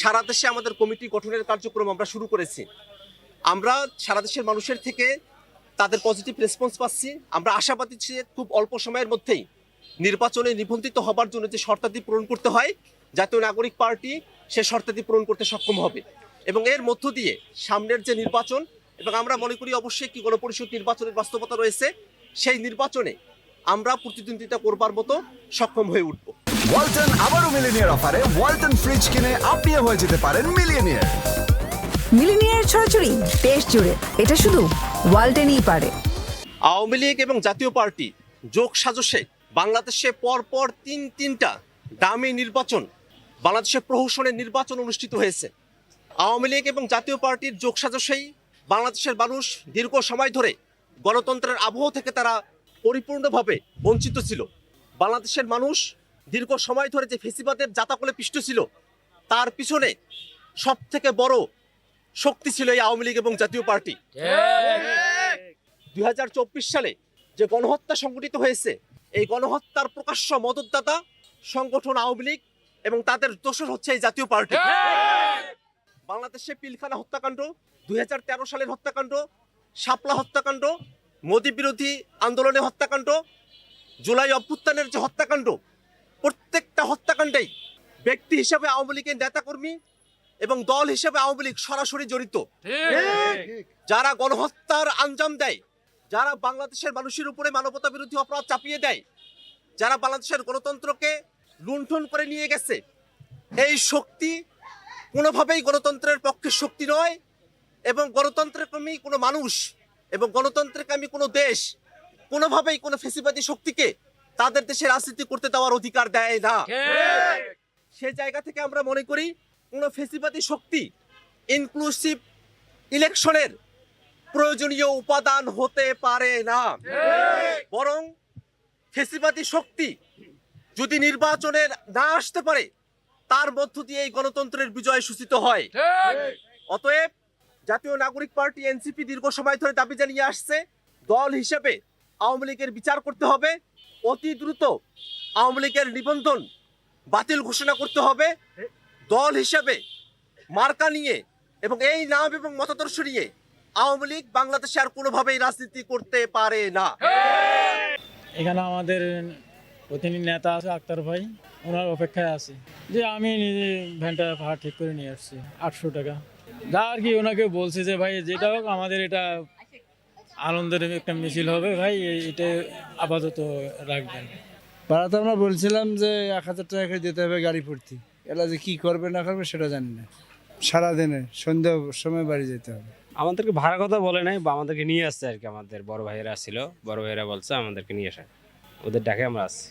সারা দেশে আমাদের কমিটি গঠনের কার্যক্রম আমরা শুরু করেছি। আমরা সারা দেশের মানুষের থেকে তাদের পজিটিভ রেসপন্স পাচ্ছি। আমরা আশাবাদী যে খুব অল্প সময়ের মধ্যেই নির্বাচনে নিবন্ধিত হবার জন্য যে শর্তাদি পূরণ করতে হয় জাতীয় নাগরিক পার্টি সে শর্তাদি পূরণ করতে সক্ষম হবে। এবং এর মধ্য দিয়ে সামনের যে নির্বাচন এবং আমরা মনে করি অবশ্যই কি গণপরিষদ নির্বাচনের বাস্তবতা রয়েছে সেই নির্বাচনে আমরা প্রতিদ্বন্দ্বিতা করবার মতো সক্ষম হয়ে উঠব। ওয়ালটন আবারও মিলিনিয়ার অফারে ওয়ালটন ফ্রিজ কিনে আপনিও হয়ে যেতে পারেন মিলিয়নিয়ার মিলিনিয়ার ছড়াছড়ি দেশ জুড়ে এটা শুধু ওয়ালটেনই পারে। আওয়ামী লীগ এবং জাতীয় পার্টি যোগ সাজসে বাংলাদেশে পরপর তিন তিনটা দামি নির্বাচন বাংলাদেশে প্রহসনের নির্বাচন অনুষ্ঠিত হয়েছে। আওয়ামী লীগ এবং জাতীয় পার্টির যোগ সাজসেই বাংলাদেশের মানুষ দীর্ঘ সময় ধরে গণতন্ত্রের আবহ থেকে তারা পরিপূর্ণভাবে বঞ্চিত ছিল। বাংলাদেশের মানুষ দীর্ঘ সময় ধরে যে ফেসিবাদের জাতাকলে পিষ্ট ছিল, তার পিছনে সব থেকে বড় শক্তি ছিল এই আওয়ামী লীগ এবং জাতীয় পার্টি। দু হাজার চব্বিশ সালে যে গণহত্যা সংঘটিত হয়েছে, এই গণহত্যার প্রকাশ্য মদতদাতা সংগঠন আওয়ামী লীগ এবং তাদের দোষর হচ্ছে এই জাতীয় পার্টি। বাংলাদেশে পিলখানা হত্যাকাণ্ড দুই সালের হত্যাকাণ্ড শাপলা হত্যাকাণ্ড মোদী বিরোধী আন্দোলনের হত্যাকাণ্ড জুলাই অভ্যুত্থানের যে হত্যাকাণ্ড প্রত্যেকটা হত্যাকাণ্ডেই ব্যক্তি হিসাবে আওয়ামী লীগের নেতাকর্মী এবং দল হিসেবে আওয়ামী লীগ সরাসরি জড়িত। যারা গণহত্যার আঞ্জাম দেয় যারা বাংলাদেশের মানুষের উপরে মানবতা বিরোধী অপরাধ চাপিয়ে দেয় যারা বাংলাদেশের গণতন্ত্রকে লুণ্ঠন করে নিয়ে গেছে। এই শক্তি কোনোভাবেই গণতন্ত্রের পক্ষে শক্তি নয় এবং গণতন্ত্রকামী কোনো মানুষ এবং গণতন্ত্রকামী কোনো দেশ কোনোভাবেই কোনো ফেসিবাদী শক্তিকে তাদের দেশে রাজনীতি করতে দেওয়ার অধিকার দেয় না। সে জায়গা থেকে আমরা মনে করি কোনো ফেসিবাদী শক্তি ইনক্লুসিভ ইলেকশনের প্রয়োজনীয় উপাদান হতে পারে না। বরং ফেসিবাদী শক্তি যদি নির্বাচনে না আসতে পারে তার মধ্য দিয়ে এই গণতন্ত্রের বিজয় সূচিত হয়। অতএব জাতীয় নাগরিক পার্টি এনসিপি দীর্ঘ সময় ধরে দাবি জানিয়ে আসছে দল হিসেবে আওয়ামী লীগের বিচার করতে হবে অতি দ্রুত আওয়ামী লীগের নিবন্ধন বাতিল ঘোষণা করতে হবে দল হিসেবে মার্কা নিয়ে এবং এই নাম এবং মতাদর্শ নিয়ে আওয়ামী লীগ বাংলাদেশে আর কোনোভাবেই রাজনীতি করতে পারে না। এখানে আমাদের প্রতিনিধি নেতা আছে আক্তার ভাই ওনার অপেক্ষায় আছে। যে আমি নিজে ভ্যানটা ভাড়া ঠিক করে নিয়ে আসছি আটশো টাকা। যা আর কি ওনাকে বলছি যে ভাই যেটা হোক আমাদের এটা আনন্দের একটা মিছিল হবে ভাই এটা আপাতত রাখবেন। ভাড়া তো আমরা বলছিলাম যে এক হাজার টাকা করে দিতে হবে গাড়ি ভর্তি। এরা যে কি করবে না করবে সেটা জানি না। সারাদিনে সন্ধ্যার সময় বাড়ি যেতে হবে। আমাদেরকে ভাড়া কথা বলে নাই বা আমাদেরকে নিয়ে আসছে আর কি আমাদের বড় ভাইয়েরা ছিল। বড় ভাইয়েরা বলছে আমাদেরকে নিয়ে আসা ওদের ডাকে আমরা আসছি।